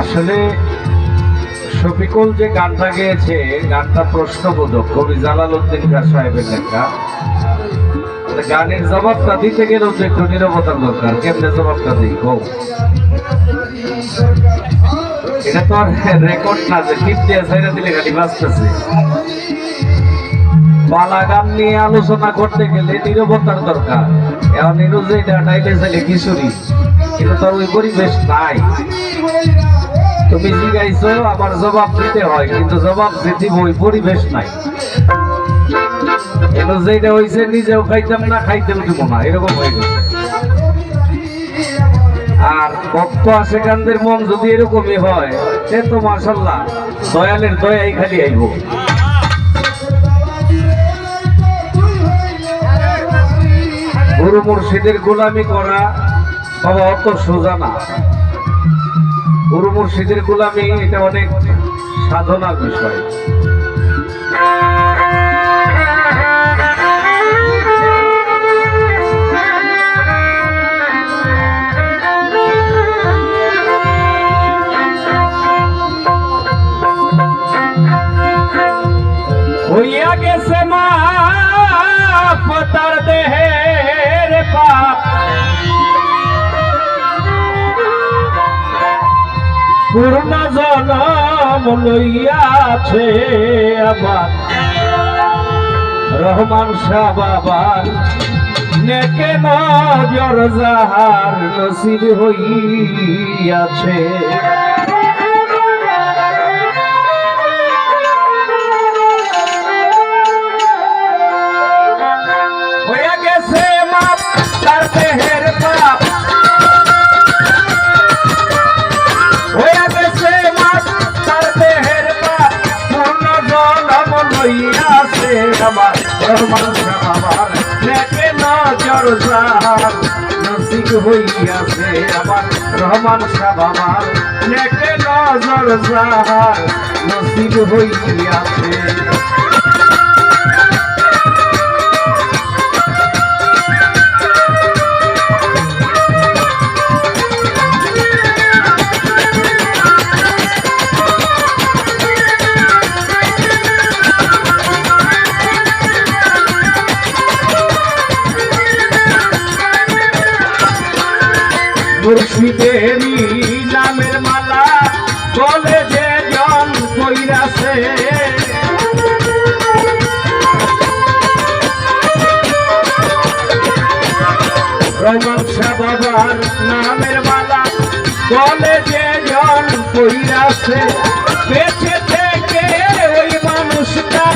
আসলে শফিকুল যে গানটা গেয়েছে, গানটা প্রশ্নবোধক। কবি জালাল উদ্দিন খান সাহেবের লেখা। গানের জবাবটা দিতে গেলেও তো একটু নিরবতার দরকার। কেমনে জবাবটা দিই? কৌ এটা তো রেকর্ড না যে টিপ দিয়ে দিলে খালি বাঁচতেছে পালা গান নিয়ে আলোচনা করতে গেলে নিরবতার দরকার। এখন নিরুজে এটা ডাইলে চাইলে কিশোরী। কিন্তু তোর ওই পরিবেশ নাই। তুমি জিগাইছো আবার জবাব দিতে হয়, কিন্তু জবাব দিতে ওই পরিবেশ নাই। কিন্তু যেটা হয়েছে নিজেও খাইতাম না, খাইতেও দিব না, এরকম হয়ে গেছে। আর ভক্ত আশেকানদের মন যদি এরকমই হয়, সে তো মাসাল্লাহ দয়ালের দয়াই খালি আইব। গুরু মুর্শিদের গোলামি করা অত সোজা না। গুরু মুর্শিদের গোলামি এটা অনেক সাধনার বিষয়। পূর্ণ জনম লইয়াছে আমার রহমান শাহ বাবার নেকে নজর যাহার নসিব হইয়াছে। লইয়াছে আমার রহমান আমার নেকে নজর নসিব হইয়াছে আমার রহমান সাহ আমার নেকে নজর নসিব হইয়াছে নামের মালা বলে যে জন কইরাছে, বেঁচে থেকে ওই মানুষটা।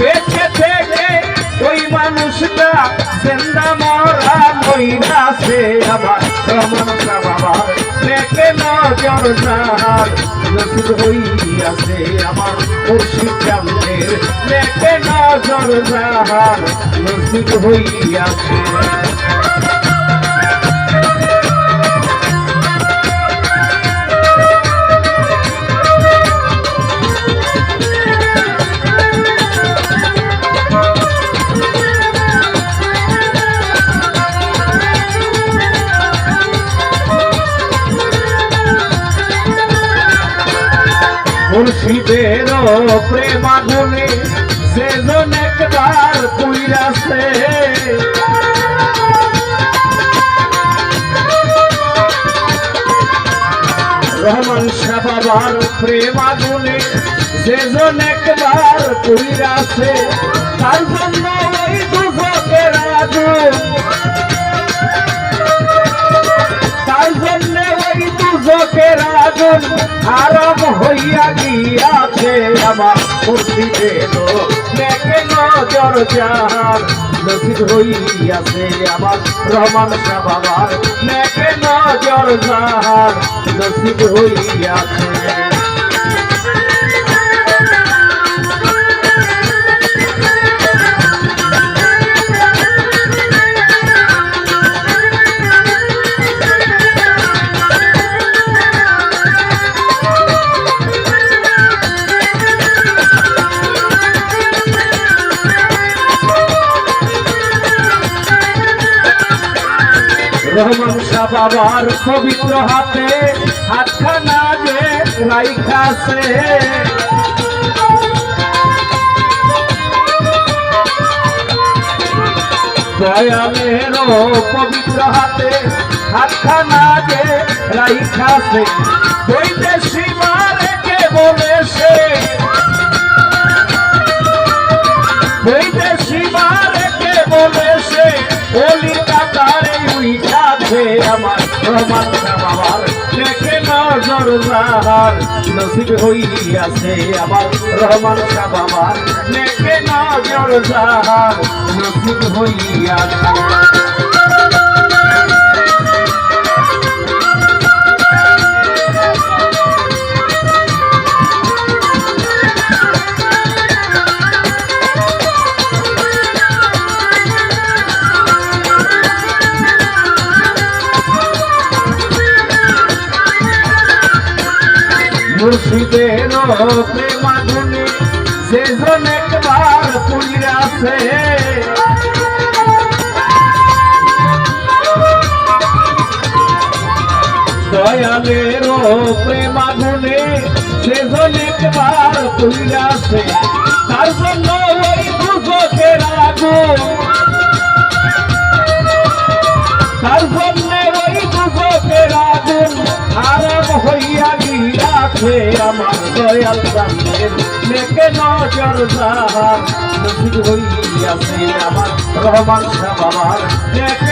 বেঁচে থেকে ওই মানুষটা, সেন্দা মরা মহিলাছে আবার রমন বাবার দেখে নজর যার নসিব হইয়াছে আমার মুর্শিদ চান্দের দেখে নজর যার নসিব হইয়াছে। মুর্শিদের প্রেমাগুনে সেজন একবার পুইরাছে রহমান শাহ বাবার প্রেমাগুনে সেজন একবার পুইরাছে তার জন্য ওই দুজকের আগুন তার জন্য ওই দুজকের আগুন আরাম হইয়া গিয়াছে আমার মুর্শিদের দেখে নজর যার নসিব হইয়াছে আমার রহমান শাহ বাবার। দেখে নজর যার নসিব হইয়াছে। বাবার পবিত্র হাতে হাতখানা যে রাইখাছে দয়ালের পবিত্র হাতে হাতখানা যে রাইখাছে বইতে রহমান বাবার দেখে নজর যাহার নসিব হইয়াছে আমার রহমান বাবার দেখে নজর যাহার। নসিব হইয়াছে মুর্শিদের প্রেমাগুনে সেজন একবার পুরিয়াছে দয়ালের প্রেমাগুনে সেজন একবার তার জন্য দয়াল রামের লেকে নজর যাহার নসিব হইয়াছে আমার রহমান শাহ বাবার নজর